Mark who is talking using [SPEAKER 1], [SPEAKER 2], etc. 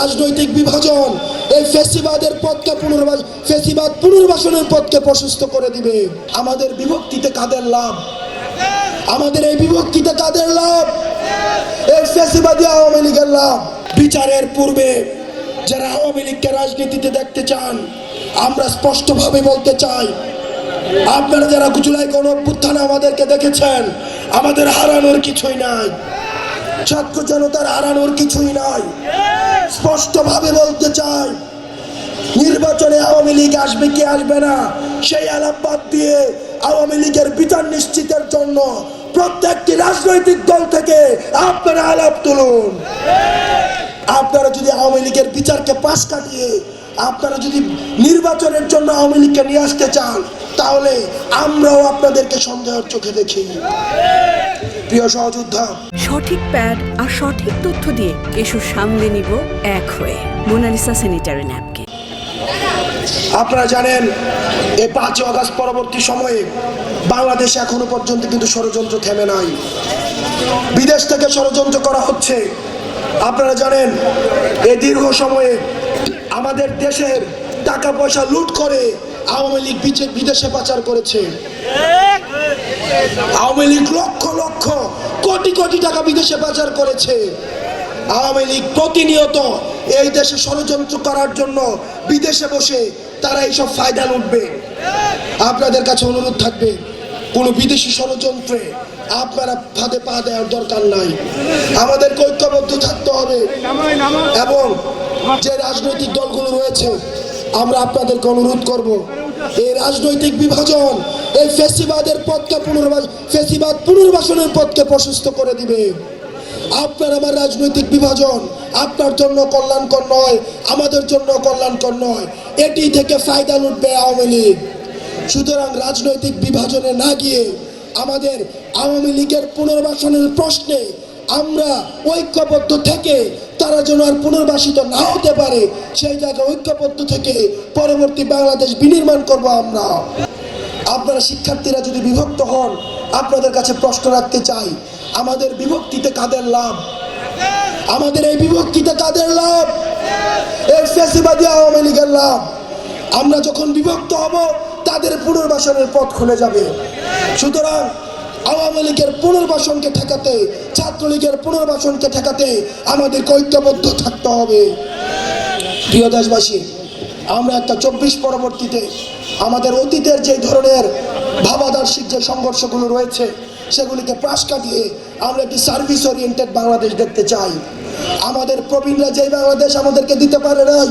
[SPEAKER 1] রাজনৈতিক বিভাজন, এই ফেসিবাদের পথকে পুনর্বাস ফেসিবাদ পুনর্বাসনের পথকে প্রশস্ত করে দিবে। আমাদের বিভক্তিতে কাদের লাভ? আমাদের এই বিভক্তিতে কাদের লাভ? এই ফেসিবাদী আওয়ামী লীগের লাভ। বিচারের পূর্বে যারা আওয়ামী লীগকে রাজনীতিতে দেখতে চান, আমরা স্পষ্টভাবে বলতে চাই, আপনারা যারা জুলাই গণ আমাদেরকে দেখেছেন, আমাদের হারানোর কিছুই নাই। ছাত্র জনতার হারানোর কিছুই নাই স্পষ্টভাবে বলতে চাই, নির্বাচনে আওয়ামী লীগ আসবে কি আসবে না, সেই আলাপ দিয়ে আওয়ামী লীগের বিচার নিশ্চিতের জন্য প্রত্যেকটি রাজনৈতিক দল থেকে আপনারা আলাপ তুলুন। আপনারা যদি আওয়ামী লীগের বিচারকে পাশ কাটিয়ে আপনারা যদি নির্বাচনের জন্য আওয়ামী লীগকে নিয়ে আসতে চান, তাহলে আমরাও আপনাদেরকে সন্দেহের চোখে দেখি। প্রিয় সহযোদ্ধা।
[SPEAKER 2] সঠিক প্যাড আর সঠিক তথ্য দিয়ে কেশু সামলে নিব এক হয়ে মোনালিসা স্যানিটারি ন্যাপকে
[SPEAKER 1] আপনারা জানেন এই পাঁচই অগাস্ট পরবর্তী সময়ে বাংলাদেশে এখনও পর্যন্ত কিন্তু ষড়যন্ত্র থেমে নাই। বিদেশ থেকে ষড়যন্ত্র করা হচ্ছে। আপনারা জানেন এই দীর্ঘ সময়ে আমাদের দেশের টাকা পয়সা লুট করে আওয়ামী লীগ বিদেশে পাচার করেছে। আওয়ামী লীগ লক্ষ লক্ষ কোটি কোটি টাকা বিদেশে পাচার করেছে। আওয়ামী লীগ প্রতিনিয়ত এই দেশে ষড়যন্ত্র করার জন্য বিদেশে বসে তারা এইসব ফায়দা লুটবে। আপনাদের কাছে অনুরোধ থাকবে, কোনো বিদেশি ষড়যন্ত্রে আপনারা ফাঁদে পা দেওয়ার দরকার নাই। আমাদের ঐক্যবদ্ধ থাকতে হবে এবং যে রাজনৈতিক দলগুলো রয়েছে, আমরা আপনাদেরকে অনুরোধ করব এই রাজনৈতিক বিভাজন, এই ফেসিবাদের পথকে পুনর্বাস ফেসিবাদ পুনর্বাসনের পথকে প্রশস্ত করে দিবে। আপনার আমার রাজনৈতিক বিভাজন, আপনার জন্য কল্যাণকর নয়, আমাদের জন্য কল্যাণকর নয়। এটি থেকে ফায়দা লুটবে আওয়ামী লীগ। সুতরাং রাজনৈতিক বিভাজনে না গিয়ে আমাদের আওয়ামী লীগের পুনর্বাসনের প্রশ্নে আমরা ঐক্যবদ্ধ থেকে তারা যেন আর পুনর্বাসিত না হতে পারে, সেই জায়গায় ঐক্যবদ্ধ থেকে পরবর্তী বাংলাদেশ বিনির্মাণ করব আমরা। আপনারা শিক্ষার্থীরা যদি বিভক্ত হন, আপনাদের কাছে প্রশ্ন রাখতে চাই, আমাদের বিভক্তিতে কাদের লাভ? আমাদের এই বিভক্তিতে কাদের লাভ? ফেসিবাদী আওয়ামী লীগের লাভ? আমরা যখন বিভক্ত হব, তাদের পুনর্বাসনের পথ খুলে যাবে। সুতরাং আওয়ামী লীগের পুনর্বাসনকে ঠেকাতে ছাত্রলীগের পুনর্বাসনকে ঠেকাতে আমাদের ঐক্যবদ্ধ থাকতে হবে। প্রিয় দেশবাসী, আমরা একটা চব্বিশ পরবর্তীতে আমাদের অতীতের যে ধরনের ভাবাদর্শিক যে সংঘর্ষগুলো রয়েছে, সেগুলিকে প্রাস কাটিয়ে আমরা একটি সার্ভিস ওরিয়েন্টেড বাংলাদেশ দেখতে চাই। আমাদের প্রবীণরা যেই বাংলাদেশ আমাদেরকে দিতে পারে নাই